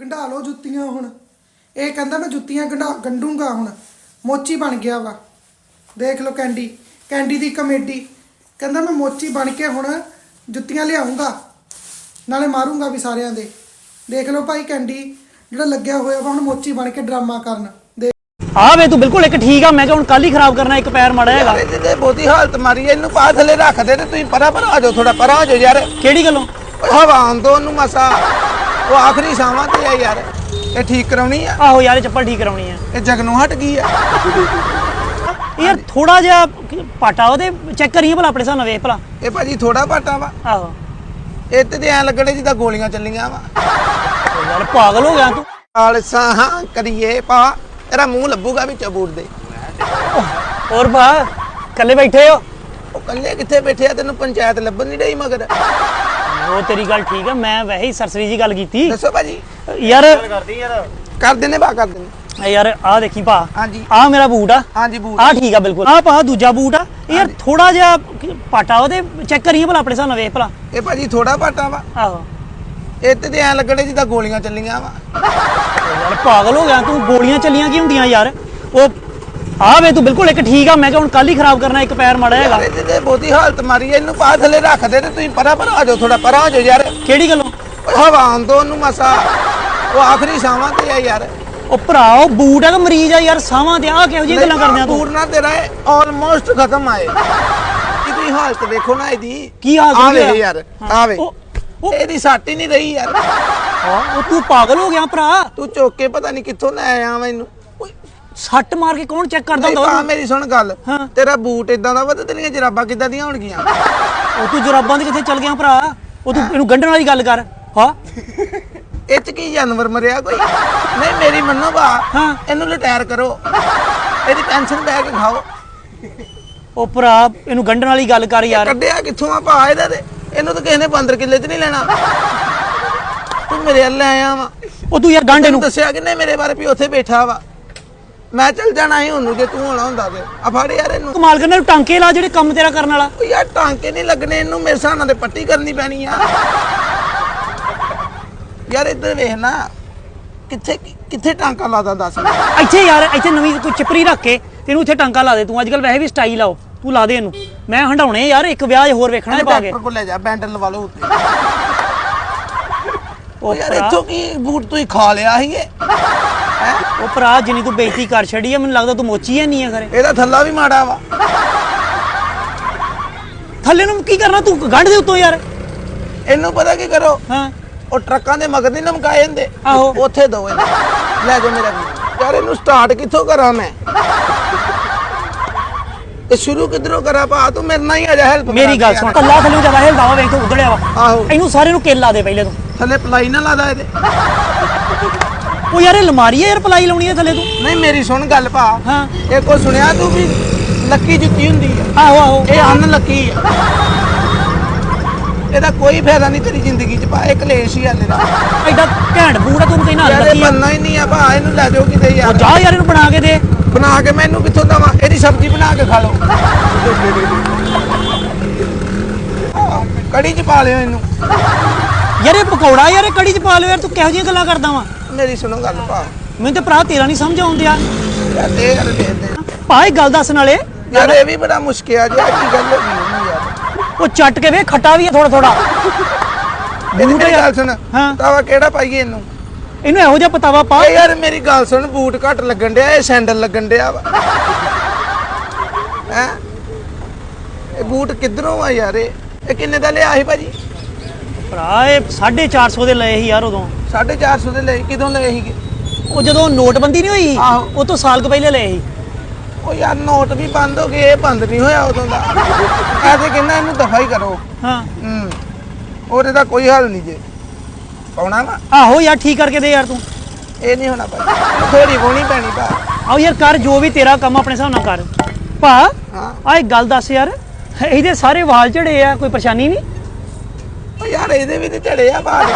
ਗੰਢਾ ਲਓ ਜੁੱਤੀਆਂ ਹੁਣ। ਇਹ ਕਹਿੰਦਾ ਮੈਂ ਜੁੱਤੀਆਂ ਗੰਢਾ ਗੰਢੂੰਗਾ ਹੁਣ। ਮੋਚੀ ਬਣ ਗਿਆ ਵਾ। ਦੇਖ ਲਓ ਕੈਂਡੀ। ਕੈਂਡੀ ਦੀ ਕਮੇਡੀ। ਕਹਿੰਦਾ ਮੈਂ ਮੋਚੀ ਬਣ ਕੇ ਹੁਣ ਜੁੱਤੀਆਂ ਲਿਆਉਂਗਾ ਨਾਲੇ ਮਾਰੂੰਗਾ ਵੀ ਸਾਰਿਆਂ ਦੇ। ਦੇਖ ਲਓ ਭਾਈ ਕੈਂਡੀ ਜਿਹੜਾ ਲੱਗਿਆ ਹੋਇਆ ਵਾ ਹੁਣ ਮੋਚੀ ਬਣ ਕੇ ਡਰਾਮਾ ਕਰਨ। ਦੇ ਆ ਵੇ ਤੂੰ ਬਿਲਕੁਲ ਇੱਕ ਠੀਕ ਆ ਮੈਂ ਕਿਹਾ ਹੁਣ ਕੱਲ ਹੀ ਖਰਾਬ ਕਰਨਾ ਇੱਕ ਪੈਰ ਮੜਾ ਹੈਗਾ। ਯਾਰ ਇਹਦੇ ਬਹੁਤੀ ਹਾਲਤ ਮਾਰੀ ਐ, ਇਹਨੂੰ ਪਾ ਥੱਲੇ ਰੱਖ ਦੇ ਤੇ ਤੁਸੀਂ ਪਰਾਂ ਪਰਾਂ ਆ ਜਾਓ ਥੋੜਾ ਪਰਾਂ ਹੋ ਜਾਓ ਯਾਰ। ਕਿਹੜੀ ਗੱਲੋਂ? ਹਵਾ ਆਉਣ ਦੋ ਉਹਨੂੰ ਮਸਾ। ਉਹ ਆਖਰੀ ਸਾਵਾਂ ਤੇ ਆ ਯਾਰ। ਇਹ ਠੀਕ ਕਰਾਉਣੀ ਆ? ਆਹੋ ਯਾਰ ਇਹ ਚੱਪਲ ਠੀਕ ਕਰਾਉਣੀ ਆ। ਇਹ ਜਗਨੋਂ ਹਟ ਗਈ ਆ? ਯਾਰ ਥੋੜਾ ਜਿਹਾ ਪਾਟਾ ਉਹਦੇ ਚੈੱਕ ਕਰੀਏ ਭਲਾ ਆਪਣੇ ਹਿਸਾਬ ਨਾਲ ਵੇਖ ਭਲਾ। ਇਹ ਭਾਜੀ ਥੋੜਾ ਪਾਟਾ ਵਾ। ਆਹੋ। ਇਹ ਤੇ ਐ ਲੱਗਣੇ ਜਿੱਦਾਂ ਗੋਲੀਆਂ ਚੱਲੀਆਂ ਵਾ। ਯਾਰ ਪਾਗਲ ਹੋ ਗਿਆ ਤੂੰ। ਨਾਲ ਸਾਹਾਂ ਕਰੀਏ ਪਾ। ਤੇਰਾ ਮੂੰਹ ਲੱਭੂਗਾ ਵਿੱਚੋਂ ਬੂਟ ਦੇ। ਹੋਰ ਭਾ ਕੱਲੇ ਬੈਠੇ ਹੋ? ਉਹ ਕੱਲੇ ਕਿੱਥੇ ਬੈਠੇ ਆ? ਤੈਨੂੰ ਪੰਚਾਇਤ ਲੱਭਣ ਨਹੀਂ ਡਈ ਮਗਰ। ਉਹ ਤੇਰੀ ਗੱਲ ਠੀਕ ਆ ਮੈਂ ਵੈਸੇ ਹੀ ਸਰਸਰੀ ਜੀ ਗੱਲ ਕੀਤੀ। ਦੱਸੋ ਭਾਜੀ। ਯਾਰ ਕਰ ਦਿੰਨੇ ਬਾ ਕਰ ਦਿੰਨੇ ਯਾਰ ਆ ਦੇਖੀ ਭਾ ਹਾਂਜੀ। ਆ ਮੇਰਾ ਬੂਟ ਆ। ਹਾਂਜੀ ਬੂਟ ਆ। ਠੀਕ ਆ ਬਿਲਕੁਲ। ਆ ਭਾ ਦੂਜਾ ਬੂਟ ਆ। ਯਾਰ ਥੋੜਾ ਜਿਹਾ ਪਾਟਾ ਉਹਦੇ ਚੈੱਕ ਕਰੀਏ ਭਲਾ ਆਪਣੇ ਹਿਸਾਬ ਨਾਲ ਵੇਖ ਭਲਾ। ਇਹ ਭਾਜੀ ਥੋੜਾ ਪਾਟਾ ਵਾ। ਆਹੋ। ਇਹ ਤੇ ਤੇ ਐ ਲੱਗਣੇ ਜਿੱਦਾਂ ਗੋਲੀਆਂ ਚੱਲੀਆਂ ਵਾ। ਯਾਰ ਪਾਗਲ ਹੋ ਗਿਆ ਤੂੰ। ਗੋਲੀਆਂ ਚੱਲੀਆਂ ਕੀ ਹੁੰਦੀਆਂ ਯਾਰ? ਉਹ ਆ ਵੇ ਤੂੰ ਬਿਲਕੁਲ ਇੱਕ ਠੀਕ ਆ ਮੈਂ ਕਿਹਾ ਹੁਣ ਕੱਲ ਹੀ ਖਰਾਬ ਕਰਨਾ ਇੱਕ ਪੈਰ ਮੜਾ ਹੈਗਾ। ਇਹਦੇ ਤੇ ਬਹੁਤੀ ਹਾਲਤ ਮਾਰੀ ਐ, ਇਹਨੂੰ ਪਾ ਥੱਲੇ ਰੱਖ ਦੇ ਤੇ ਤੁਸੀਂ ਪਰਾਂ ਪਰਾਂ ਆ ਜਾਓ ਥੋੜਾ ਪਰਾਂ ਹੋ ਜਾਓ ਯਾਰ। ਕਿਹੜੀ ਗੱਲੋਂ? ਓਏ ਹਵਾ ਆਉਣ ਦੋ ਉਹਨੂੰ ਮਸਾ। ਉਹ ਆਖਰੀ ਸਾਵਾਂ ਤੇ ਆ ਯਾਰ। ਉਹ ਭਰਾ ਉਹ ਬੂਟ ਆ ਕਿ ਮਰੀਜ਼ ਆ ਯਾਰ ਸਾਵਾਂ ਤੇ ਆ ਕਿਹੋ ਜਿਹੀਆਂ ਗੱਲਾਂ ਕਰਦੇ ਆ ਤੂੰ? ਪੂਰਨਾ ਤੇਰਾ ਆਲਮੋਸਟ ਖਤਮ ਆਏ ਇਹਦੀ ਹਾਲਤ ਵੇਖੋ ਨਾ ਇਹਦੀ। ਕੀ ਹਾਲਤ ਆ ਵੇ ਆ? ਯਾਰ ਆ ਵੇ ਉਹ ਉਹ ਇਹਦੀ ਸੱਟ ਹੀ ਨਹੀਂ ਰਹੀ ਯਾਰ। ਹਾਂ, ਉਹ ਤੂੰ ਪਾਗਲ ਹੋ ਗਿਆ ਭਰਾ। ਤੂੰ ਚੁੱਕ ਕੇ ਪਤਾ ਨਹੀਂ ਕਿੱਥੋਂ ਲੈ ਆਇਆ ਮੈਨੂੰ ਸੱਟ ਮਾਰ ਕੇ ਕੌਣ ਚੈੱਕ ਕਰਦਾ ਨਹੀਂ ਹੁੰਦਾ ਉਹਨੂੰ? ਮੇਰੀ ਸੁਣ ਗੱਲ। ਹਾਂ। ਤੇਰਾ ਬੂਟ ਇਦਾਂ ਦਾ ਵਾ ਤੇ ਤੇਰੀਆਂ ਜਰਾਬਾਂ ਕਿੱਦਾਂ ਦੀਆਂ ਹੋਣਗੀਆਂ? ਉਹ ਤੂੰ ਜਰਾਬਾਂ ਦੇ ਕਿੱਥੇ ਚਲ ਗਿਆ ਭਰਾ? ਉਹ ਤੂੰ ਇਹਨੂੰ ਗੰਢਣ ਵਾਲੀ ਗੱਲ ਕਰ। ਹਾਂ। ਇਹ ਚ ਕੀ ਜਾਨਵਰ ਮਰਿਆ ਕੋਈ? ਨਹੀਂ ਮੇਰੀ ਮੰਨੋ ਬਾ ਹਾਂ। ਇਹਨੂੰ ਰਿਟਾਇਰ ਕਰੋ। ਇਹਦੀ ਪੈਨਸ਼ਨ ਬੈ ਕੇ ਖਾਓ। ਉਹ ਭਰਾ ਇਹਨੂੰ ਗੰਢਣ ਵਾਲੀ ਗੱਲ ਕਰ ਯਾਰ। ਕੱਢਿਆ ਕਿੱਥੋਂ ਆ ਭਾ ਇਹਦਾ ਤੇ? ਇਹਨੂੰ ਤਾਂ ਕਿਸੇ ਨੇ ਬੰਦਰ ਕਿੱਲੇ 'ਚ ਨਹੀਂ ਲੈਣਾ। ਤੂੰ ਮੇਰੇ ਵੱਲ ਆਇਆ ਵਾ। ਉਹ ਤੂੰ ਯਾਰ ਗੰਢ ਤੈਨੂੰ ਇਹਨੂੰ। ਦੱਸਿਆ ਕਿੰਨੇ ਮੇਰੇ ਬਾਰੇ ਵੀ ਉੱਥੇ ਬੈਠਾ ਵਾ। ਮੈਂ ਚੱਲ ਜਾਣਾ ਸੀ ਉਹਨੂੰ ਜੇ ਤੂੰ ਹੋਣਾ ਹੁੰਦਾ ਤੇ। ਆ ਫੜ ਯਾਰ ਇਹਨੂੰ। ਕਮਾਲ ਕਰਨਾ ਟਾਂਕੇ ਲਾ ਜਿਹੜੇ ਕੰਮ ਤੇਰਾ ਕਰਨ ਵਾਲਾ। ਯਾਰ ਟਾਂਕੇ ਨਹੀਂ ਲੱਗਣੇ ਇਹਨੂੰ ਮੇਰੇ ਹਿਸਾਬ ਨਾਲ ਤੇ ਪੱਟੀ ਕਰਨੀ ਪੈਣੀ ਆ। ਯਾਰ ਇੱਧਰ ਵੇਖ ਨਾ ਕਿੱਥੇ ਕਿੱਥੇ ਟਾਂਕਾ ਲਾਦਾ ਦੱਸ। ਇੱਥੇ ਯਾਰ ਇੱਥੇ ਨਵੀਂ ਕੋਈ ਚਿਪਰੀ ਰੱਖ ਕੇ ਤੈਨੂੰ ਇੱਥੇ ਟਾਂਕਾ ਲਾ ਦੇ। ਤੂੰ ਅੱਜ ਕੱਲ ਵੈਸੇ ਵੀ ਸਟਾਈਲ ਆਓ ਤੂੰ ਲਾ ਦੇ ਇਹਨੂੰ। ਮੈਂ ਹੰਡਾਉਣੇ ਯਾਰ ਇੱਕ ਵਿਆਹ ਹੋਰ ਵੇਖਣਾ ਹੈ ਪਾ ਕੇ। ਡਾਕਟਰ ਕੋਲ ਲੈ ਜਾ ਬੈਂਡਲ ਲਵਾ ਲਓ ਉੱਤੇ। ਉਹ ਯਾਰ ਇੱਥੋਂ ਕੀ ਬੂਟ ਤੂੰ ਖਾ ਲਿਆ ਸੀ ਇਹ? ਹੈਂ? ਉਹ ਭਰਾ ਜਿੰਨੀ ਤੂੰ ਬੇਇੱਜ਼ਤੀ ਕਰ ਛੜੀ ਆ ਮੈਨੂੰ ਲੱਗਦਾ ਤੂੰ ਮੋਚੀ ਹੈ ਨਹੀਂ ਆ ਖਰੇ ਇਹਦਾ ਥੱਲਾ ਵੀ ਮਾੜਾ ਵਾ। ਥੱਲੇ ਨੂੰ ਕੀ ਕਰਨਾ ਤੂੰ? ਗੰਢ ਦੇ ਉੱਤੋਂ ਯਾਰ। ਇਹਨੂੰ ਪਤਾ ਕੀ ਕਰੋ? ਹਾਂ। ਉਹ ਟਰੱਕਾਂ ਦੇ ਮਗਰ ਨਹੀਂ ਲਮਕਾਏ ਹੁੰਦੇ। ਆਹੋ। ਉੱਥੇ ਦੋ ਇਹਨੂੰ ਲੈ ਜਾ ਮੇਰਾ ਵੀਰ। ਯਾਰ ਇਹਨੂੰ ਸਟਾਰਟ ਕਿੱਥੋਂ ਕਰਾਂ ਮੈਂ? ਇਹ ਸ਼ੁਰੂ ਕਿੱਧਰੋਂ ਕਰਾਂ ਭਾ? ਤੂੰ ਮੇਰੇ ਨਾਲ ਹੀ ਆ ਜਾ ਹੈਲਪ ਮੇਰੀ ਗੱਲ ਸੁਣ। ਕੱਲਾ ਥੱਲੇ ਜ਼ਿਆਦਾ ਹਿਲਦਾ ਵਾ ਵੇਖ ਤੂੰ ਉਧੜਿਆ ਵਾ। ਆਹੋ। ਇਹਨੂੰ ਸਾਰੇ ਨੂੰ ਕਿੱਲ ਦੇ ਪਹਿਲੇ ਤੂੰ। ਥੱਲੇ ਪਲਾਈ ਨਾ ਲਾਦਾ ਇਹਦੇ। ਉਹ ਯਾਰ ਇਹ ਲਮਾਰੀ ਹੈ ਯਾਰ ਪਲਾਈ ਲਾਉਣੀ ਹੈ ਥੱਲੇ ਤੂੰ। ਨਹੀਂ ਮੇਰੀ ਸੁਣ ਗੱਲ ਭਾ। ਹਾਂ। ਇਹ ਕੋ ਸੁਣਿਆ ਤੂੰ ਵੀ? ਲੱਕੀ ਜੁੱਤੀ ਹੁੰਦੀ ਆ। ਆਹੋ ਆਹੋ। ਇਹ ਅਨ ਲੱਕੀ ਆ। ਇਹਦਾ ਕੋਈ ਫਾਇਦਾ ਨਹੀਂ ਤੇਰੀ ਜ਼ਿੰਦਗੀ 'ਚ ਭਾ ਇਹ ਕਲੇਸ਼ ਹੀ ਆ ਤੇਰਾ। ਐਡਾ ਘੈਂਟ ਬੂੜਾ ਤੂੰ ਤੇ ਨਾਲ ਯਾਰ ਇਹ ਲੱਗੀ ਆ। ਬੰਨਾ ਹੀ ਨਹੀਂ ਆ ਭਾ ਇਹਨੂੰ ਲੈ ਜਾਓ ਕਿਤੇ ਉਹ ਯਾਰ ਜਾ ਯਾਰ ਇਹਨੂੰ ਬਣਾ ਕੇ ਦੇ। ਬਣਾ ਕੇ ਮੈਨੂੰ ਕਿੱਥੋਂ ਦਵਾਂ? ਇਹਦੀ ਸਬਜ਼ੀ ਬਣਾ ਕੇ ਖਾ ਲਓ। ਆਹ, ਕੜੀ 'ਚ ਪਾ ਲਿਓ ਇਹਨੂੰ। ਯਾਰ ਇਹ ਪਕੌੜਾ ਯਾਰ ਇਹ ਕੜੀ ਚ ਪਾ ਲਿਓ ਯਾਰ ਤੂੰ ਕਿਹੋ ਜਿਹੀਆਂ ਗੱਲਾਂ ਕਰਦਾ ਵਾ? ਮੇਰੀ ਸੁਣੋ ਗੱਲ ਭਾ। ਮੈਨੂੰ ਤੇ ਭਰਾ ਤੇਰਾ ਨਹੀਂ ਸਮਝ ਆਉਂਦਿਆ। ਯਾਰ ਦੇ ਯਾਰ ਦੇ ਦੇ। ਭਾ ਇਹ ਗੱਲ ਦੱਸਣ ਵਾਲੇ ਯਾਰ ਇਹ ਵੀ ਬੜਾ ਮੁਸ਼ਕਿਲ ਆ ਕੀ ਗੱਲ ਹੋ ਗਈ ਇਹਨੂੰ ਯਾਰ ਉਹ ਚੱਟ ਕੇ ਵੇ ਖੱਟਾ ਵੀ ਆ ਥੋੜਾ ਥੋੜਾ ਇਹਦੀ ਮੇਰੀ ਗੱਲ ਸੁਣ। ਹਾਂ। ਤਾਵਾ ਕਿਹੜਾ ਪਾਈਏ ਇਹਨੂੰ? ਇਹਨੂੰ ਇਹੋ ਜਿਹਾ ਪਤਾਵਾ ਪਾ। ਯਾਰ ਮੇਰੀ ਗੱਲ ਸੁਣ ਬੂਟ ਘੱਟ ਲੱਗਣ ਡਿਆ ਇਹ ਸੈਂਡਲ ਲੱਗਣ ਡਿਆ ਵਾ। ਹੈ? ਇਹ ਬੂਟ ਕਿੱਧਰੋਂ ਆ ਯਾਰ ਇਹ? ਇਹ ਕਿੰਨੇ ਦਾ ਲਿਆ ਸੀ ਭਾਜੀ? ਭਰਾ ਇਹ 450 ਦੇ ਲਏ ਸੀ ਯਾਰ ਉਦੋਂ। 450 ਦੇ ਲਏ ਕਿਦੋਂ ਲਏ ਸੀਗੇ? ਉਹ ਜਦੋਂ ਨੋਟਬੰਦੀ ਨਹੀਂ ਹੋਈ ਆਹੋ। ਉਹ ਤੋਂ ਸਾਲ ਕੁ ਪਹਿਲੇ ਲਏ ਸੀ। ਉਹ ਯਾਰ ਨੋਟ ਵੀ ਬੰਦ ਹੋ ਗਏ ਇਹ ਬੰਦ ਨਹੀਂ ਹੋਇਆ ਉਦੋਂ ਦਾ। ਐ ਤੇ ਕਹਿੰਦਾ ਇਹਨੂੰ ਦਫਾ ਹੀ ਕਰੋ। ਹਾਂ। ਹੂੰ। ਉਹਦੇ ਦਾ ਕੋਈ ਹੱਲ ਨਹੀਂ ਜੇ। ਪਾਉਣਾ ਵਾ? ਆਹੋ ਯਾਰ ਠੀਕ ਕਰਕੇ ਦੇ ਯਾਰ ਤੂੰ। ਇਹ ਨਹੀਂ ਹੋਣਾ ਭਾਜੀ ਥੋੜੀ ਹੋਣੀ ਪੈਣੀ ਭਾ। ਆਓ ਯਾਰ ਕਰ ਜੋ ਵੀ ਤੇਰਾ ਕੰਮ ਆਪਣੇ ਹਿਸਾਬ ਨਾਲ ਕਰ। ਭਾ ਹਾਂ। ਆ ਇੱਕ ਗੱਲ ਦੱਸ ਯਾਰ ਇਹਦੇ ਸਾਰੇ ਵਾਲ ਝੜੇ ਆ ਕੋਈ ਪਰੇਸ਼ਾਨੀ ਨਹੀਂ? ਯਾਰ ਇਹਦੇ ਵੀ ਤੇ ਝੜੇ ਆ ਬਾਹਰ।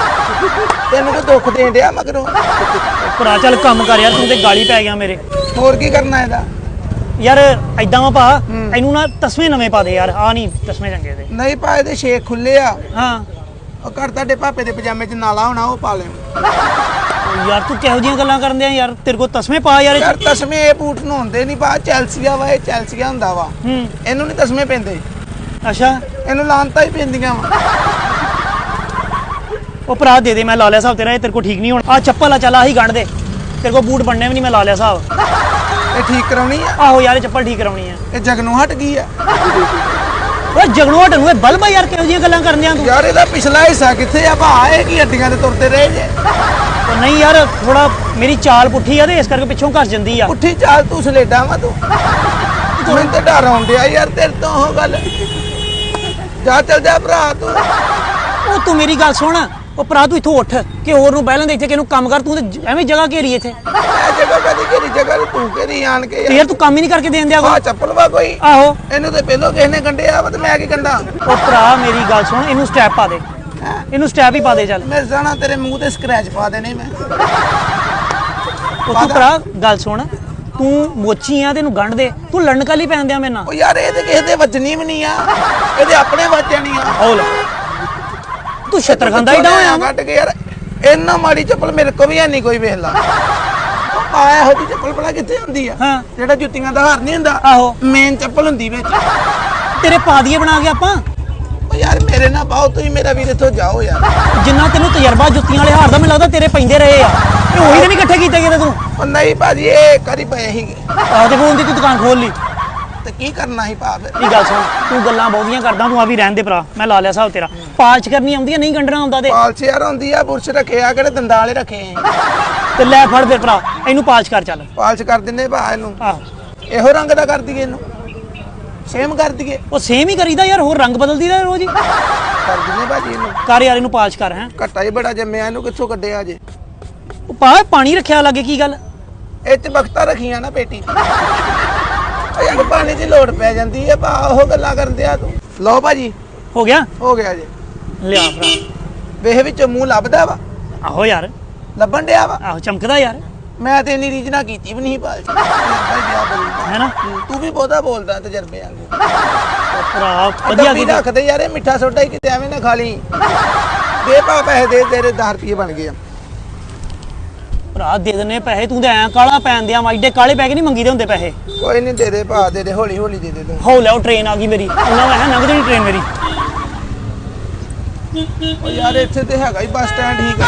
ਤੈਨੂੰ ਤਾਂ ਦੁੱਖ ਦੇਣ ਡਿਆ ਮਗਰੋਂ। ਭਰਾ ਚੱਲ ਕੰਮ ਕਰ ਯਾਰ ਤੂੰ ਤੇ ਗਾਲੀ ਪੈ ਗਿਆ ਮੇਰੇ। ਹੋਰ ਕੀ ਕਰਨਾ ਇਹਦਾ? ਯਾਰ ਐਦਾਂ ਵਾ ਭਾ ਇਹਨੂੰ ਨਾ ਤਸਵੇਂ ਨਵੇਂ ਪਾ ਦੇ ਯਾਰ ਆ ਨਹੀਂ ਤਸਵੇਂ ਚੰਗੇ ਦੇ। ਨਹੀਂ ਪਾ ਇਹਦੇ ਛੇਕ ਖੁੱਲੇ ਆ। ਹਾਂ। ਉਹ ਘਰ ਤੁਹਾਡੇ ਪਾਪੇ ਦੇ ਪਜਾਮੇ 'ਚ ਨਾਲਾ ਹੋਣਾ ਉਹ ਪਾ ਲਿਓ ਓ ਯਾਰ ਤੂੰ ਕਿਹੋ ਜਿਹੀਆਂ ਗੱਲਾਂ ਕਰਨ ਦਿਆ ਯਾਰ? ਤੇਰੇ ਕੋਲ ਤਸਮੇ ਪਾ ਯਾਰ। ਯਾਰ ਇਹ ਬੂਟ ਨੂੰ ਹੁੰਦੇ ਨਹੀਂ ਚੈਲਸੀਆ ਵਾ ਇਹ ਚੈਲਸੀਆ ਹੁੰਦਾ ਵਾ। ਹੂੰ। ਇਹਨੂੰ ਨਹੀਂ ਤਸਮੇ ਪੈਂਦੇ। ਅੱਛਾ। ਇਹਨੂੰ ਲਾਂਤਾ ਹੀ ਪੈਂਦੀਆਂ ਵਾ। ਉਹ ਭਰਾ ਦੇ ਦੇ ਮੈਂ ਲਾ ਲਿਆ ਹਿਸਾਬ ਤੇਰਾ ਇਹ ਤੇਰੇ ਕੋਲ ਠੀਕ ਨਹੀਂ ਹੋਣਾ। ਆ ਚੱਪਲ ਆ ਚੱਲ ਆਹੀ ਗੰਢ ਦੇ। ਤੇਰੇ ਕੋਲ ਬੂਟ ਬਣਨੇ ਵੀ ਨਹੀਂ ਮੈਂ ਲਾ ਲਿਆ ਹਿਸਾਬ ਇਹ ਠੀਕ ਕਰਾਉਣੀ ਆ? ਆਹੋ ਯਾਰ ਇਹ ਚੱਪਲ ਠੀਕ ਕਰਾਉਣੀ ਆ। ਇਹ ਜਗਨੋਂ ਹਟ ਗਈ ਆ। ਓਏ ਜਗਨੂ ਹਟ ਨੂੰ ਇਹ ਬਲਬ ਯਾਰ ਕਿਹੋ ਜਿਹੀਆਂ ਗੱਲਾਂ ਕਰਨ ਤੂੰ? ਯਾਰ ਇਹਦਾ ਪਿਛਲਾ ਹਿੱਸਾ ਕਿੱਥੇ ਆ? ਭਾ ਇਹ ਕੀ ਹੱਡੀਆਂ ਤੇ ਤੁਰਦੇ ਰਹੇ ਜੇ? ਉਹ ਨਹੀਂ ਯਾਰ ਥੋੜਾ ਮੇਰੀ ਚਾਲ ਪੁੱਠੀ ਆ ਤੇ ਇਸ ਕਰਕੇ ਪਿੱਛੋਂ ਘਸ ਜਾਂਦੀ ਆ। ਉੱਠੀ ਚਾਲ ਤੂੰ ਸਲੇਡਾ ਵਾ ਤੂੰ। ਮੈਨੂੰ ਤੇ ਡਰ ਆਉਂਦਿਆ ਯਾਰ ਤੇਰੇ ਤੋਂ ਉਹ ਗੱਲ। ਜਾ ਚੱਲ ਜਾ ਭਰਾ ਤੂੰ। ਉਹ ਤੂੰ ਮੇਰੀ ਗੱਲ ਸੁਣ। ਉਹ ਭਰਾ ਤੂੰ ਇੱਥੋਂ ਉੱਠ ਕਿ ਹੋਰ ਨੂੰ ਬਹਿ ਇੱਥੇ ਕਿਹਨੂੰ ਕੰਮ ਕਰ ਤੂੰ ਤੇ ਐਵੇਂ ਜਗ੍ਹਾ ਘੇਰੀ ਇੱਥੇ। ਜਗ੍ਹਾ ਕਦੀ ਕਿਹੜੀ ਜਗ੍ਹਾ ਤੇ ਤੂੰ ਕਿਹੜੀ ਆਣ ਕੇ ਯਾਰ। ਤੂੰ ਕੰਮ ਹੀ ਨਹੀਂ ਕਰਕੇ ਦੇਣ ਦਿਆ ਆ ਕੋਈ ਚੱਪਲ ਵਾ ਕੋਈ? ਆਹੋ। ਇਹਨੂੰ ਤੇ ਪਹਿਲੋਂ ਕਿਸੇ ਨੇ ਗੰਢਿਆ ਵਾ ਤੇ ਮੈਂ ਕੀ ਗੰਢਾਂ। ਉਹ ਭਰਾ ਮੇਰੀ ਗੱਲ ਸੁਣ ਇਹਨੂੰ ਸਟੈਪ ਪਾ ਦੇ। ਇਹਨੂੰ ਸਟੈਪ ਹੀ ਪਾ ਦੇ ਚੱਲ। ਮੇਰੇ ਜਾਣਾ ਤੇਰੇ ਮੂੰਹ ਤੇ ਸਕ੍ਰੈਚ ਪਾ ਦੇਣੇ ਮੈਂ। ਉਹ ਤੂੰ ਭਰਾ ਗੱਲ ਸੁਣ ਤੂੰ ਮੋਚੀ ਆ ਤੇ ਇਹਨੂੰ ਗੰਢ ਦੇ। ਤੂੰ ਲੜਨ ਕਾਲੀ ਪੈਣ ਦਿਆ ਮੇਰੇ ਨਾਲ। ਉਹ ਯਾਰ ਇਹ ਤੇ ਕਿਸੇ ਦੇ ਵੱਜਣੀ ਵੀ ਨਹੀਂ ਆ। ਇਹਦੇ ਆਪਣੇ ਵੱਜ ਜਾਣੀ ਆ। ਲੈ। ਤੂੰ ਛੱਤਰ ਖਾਂਦਾ ਹੀ ਹੋਇਆ। ਵਾ ਕੱਟ ਕੇ ਯਾਰ ਇੰਨਾ ਮਾੜੀ ਚੱਪਲ ਮੇਰੇ ਕੋ ਵੀ ਹੈ ਨਹੀਂ ਕੋਈ ਵੇਖ ਲਾ। ਆਇਆ ਹੋਦੀ ਚੱਪਲ ਭਲਾ ਕਿੱਥੇ ਹੁੰਦੀ ਆ? ਹਾਂ। ਜਿਹੜਾ ਜੁੱਤੀਆਂ ਦਾ ਹਾਰ ਨਹੀਂ ਹੁੰਦਾ ਆਹੋ। ਮੇਨ ਚੱਪਲ ਹੁੰਦੀ ਵਿੱਚ। ਤੇਰੇ ਪਾ ਦੀਏ ਬਣਾ ਕੇ ਆਪਾਂ? ਉਹ ਯਾਰ ਮੇਰੇ ਨਾਲ ਬਾਹੋ ਤੁਸੀਂ ਮੇਰਾ ਵੀਰ ਇੱਥੋਂ ਜਾਓ ਯਾਰ। ਜਿੰਨਾ ਤੈਨੂੰ ਤਜਰਬਾ ਜੁੱਤੀਆਂ ਵਾਲੇ ਹਾਰ ਦਾ ਮੈਨੂੰ ਲੱਗਦਾ ਤੇਰੇ ਪੈਂਦੇ ਰਹੇ ਆ। ਉਹੀ ਤਾਂ ਨਹੀਂ ਇਕੱਠੇ ਕੀਤੇ ਕਿਤੇ ਤੂੰ। ਉਹ ਨਹੀਂ ਭਾਜੀ ਇਹ ਕਰੀ ਪਏ ਸੀਗੇ। ਆਹ ਤੇ ਫੋਨ ਦੀ ਤੂੰ ਦੁਕਾਨ ਖੋਲ ਲਈ। ਕੀ ਕਰਨਾ ਸੀ ਭਾ ਫਿਰ ਇਹ ਗੱਲ ਸੁਣ ਤੂੰ ਗੱਲਾਂ ਬਹੁਤੀਆਂ ਕਰਦਾ ਤੂੰ ਆ ਵੀ ਰਹਿਣ ਦੇ ਭਰਾ ਮੈਂ ਲਾ ਲਿਆ ਹਿਸਾਬ ਤੇਰਾ। ਪਾਲਚ ਕਰਨੀ ਆਉਂਦੀ ਆ ਨਹੀਂ ਗੰਢਣਾ ਆਉਂਦਾ ਤੇ? ਪਾਲਚ ਯਾਰ ਹੁੰਦੀ ਆ ਬੁਰਸ਼ ਰੱਖੇ ਆ ਕਿਹੜੇ ਦੰਦਾਂ ਵਾਲੇ ਰੱਖੇ ਆ? ਤੇ ਲੈ ਫੜ ਫਿਰ ਭਰਾ ਇਹਨੂੰ ਪਾਲਚ ਕਰ ਚੱਲ। ਪਾਲਚ ਕਰ ਦਿੰਨੇ ਭਾ ਇਹਨੂੰ। ਆਹੋ। ਇਹੋ ਰੰਗ ਦਾ ਕਰ ਦਈਏ ਇਹਨੂੰ। ਸੇਮ ਕਰ ਦਈਏ। ਉਹ ਸੇਮ ਹੀ ਕਰੀਦਾ ਯਾਰ ਹੋਰ ਰੰਗ ਬਦਲਦੀ ਰਹੇ ਰੋਜ਼ ਹੀ। ਕਰ ਦਿੰਨੇ ਭਾਜੀ ਇਹਨੂੰ। ਕਰ ਯਾਰ ਇਹਨੂੰ ਪਾਲਚ ਕਰ ਹੈ। ਘੱਟਾ ਹੀ ਬੜਾ ਜੰਮਿਆ ਇਹਨੂੰ ਕਿੱਥੋਂ ਕੱਢਿਆ ਜੇ? ਉਹ ਪਾ ਪਾਣੀ ਰੱਖਿਆ ਲੱਗੇ ਕੀ ਗੱਲ? ਇਹ ਚ ਬਖਤਾ ਰੱਖੀਆਂ ਨਾ ਪੇਟੀ। ਯਾਰ ਪਾਣੀ ਦੀ ਲੋੜ ਪੈ ਜਾਂਦੀ ਹੈ ਭਾ ਉਹ ਗੱਲਾਂ ਕਰਦੇ ਆ ਤੂੰ। ਲਓ ਭਾਜੀ। ਹੋ ਗਿਆ? ਹੋ ਗਿਆ ਜੇ। ਲਿਆ ਭਰਾ। ਵੇਹ ਵਿੱਚ ਮੂੰਹ ਲੱਭਦਾ ਵਾ। ਆਹੋ ਯਾਰ। ਲੱਭਣ ਡਿਆ ਵਾ। ਆਹੋ ਚਮਕਦਾ ਯਾਰ। ਮੈਂ ਤੇ ਇੰਨੀ ਰੀਜਨਾ ਕੀਤੀ ਵੀ ਨਹੀਂ ਪਾਲ ਹੈ ਨਾ? ਤੂੰ ਵੀ ਬਹੁਤਾ ਬੋਲਦਾ ਤਜਰਬੇ ਵਾਂਗੂ। ਭਰਾ ਵਧੀਆ ਵਧੀਆ ਕੀਤਾ। ਰੱਖਦੇ ਯਾਰ ਇਹ ਮਿੱਠਾ ਸੋਡਾ ਹੀ ਕਿਤੇ ਐਵੇਂ ਨਾ ਖਾ ਲਈ। ਦੇ ਭਾ ਪੈਸੇ ਦੇ ਤੇਰੇ 10 ਰੁਪਏ ਬਣ ਗਏ ਆ। ਭਰਾ ਦੇ ਦਿੰਨੇ ਪੈਸੇ ਤੂੰ ਤੇ ਐ ਕਾਲਾ ਪੈਣ ਦਿਆ ਵਾ ਏਡੇ ਕਾਲੇ ਪੈ ਕੇ ਨਹੀਂ ਮੰਗੀਦੇ ਹੁੰਦੇ ਪੈਸੇ? ਕੋਈ ਨਹੀਂ ਦੇ ਦੇ ਭਾ ਦੇ ਦੇ ਹੌਲੀ ਹੌਲੀ ਦੇ ਦੇ ਤੂੰ। ਹੋ ਲੈ ਉਹ ਟ੍ਰੇਨ ਆ ਗਈ ਮੇਰੀ ਉਹਨਾਂ ਮੈਂ ਲੰਘਦੀ ਨਹੀਂ ਟ੍ਰੇਨ ਮੇਰੀ। ਉਹ ਯਾਰ ਇੱਥੇ ਤੇ ਹੈਗਾ ਹੀ ਬੱਸ ਸਟੈਂਡ ਠੀਕ ਆ